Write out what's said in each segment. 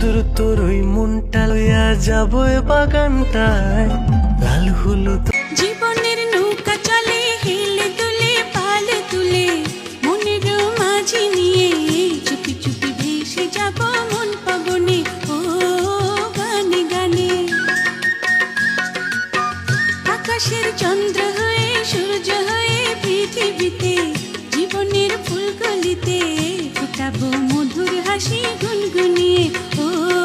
সুদূর তোর ওই মনটা লইয়া যাব বাগানটায়। লাল হলুদ মধুর হাসি গুনগুনিয়ে ও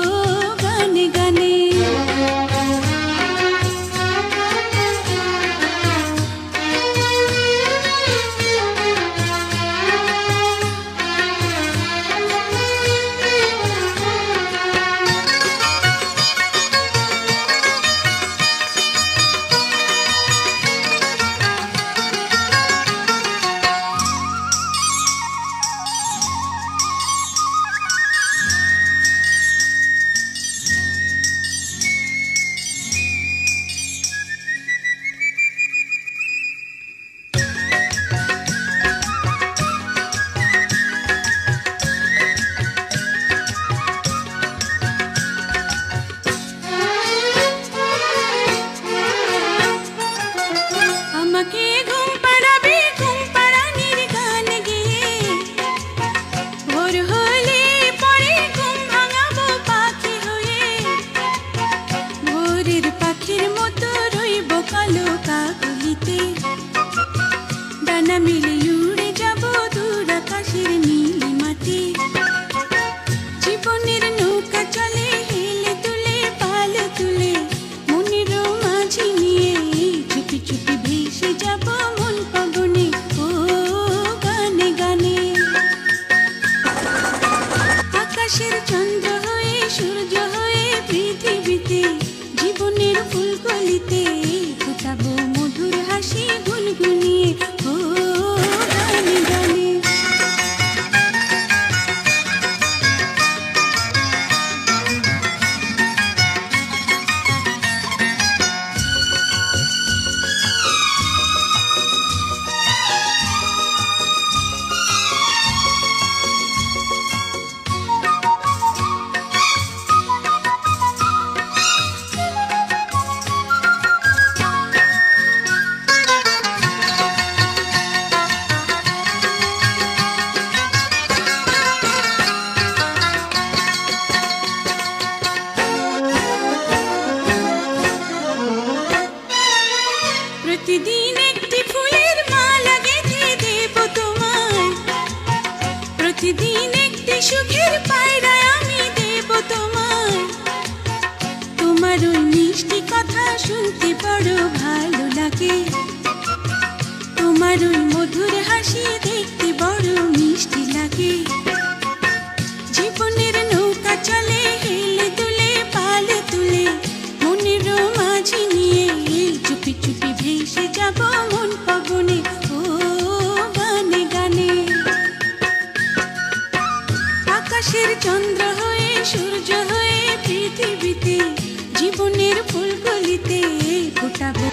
পাখির মতো রইব কালো কাকলিতে। ডানা মিলে প্রতিদিন একটি ফুলের মালা গেঁথে দেব তোমায়। প্রতিদিন একটি সুখের পায়রা আমি দেব তোমায়। তোমার ওই মিষ্টি কথা শুনতে বড় ভালো লাগে। তোমার ওই মধুর হাসি দেখতে বড় মিষ্টি লাগে। জীবনের নৌকা চলে হেলে দুলে পাল আকাশের চন্দ্র হয়ে সূর্য হয়ে পৃথিবীতে জীবনের ফুলকলিতে ফোটাবো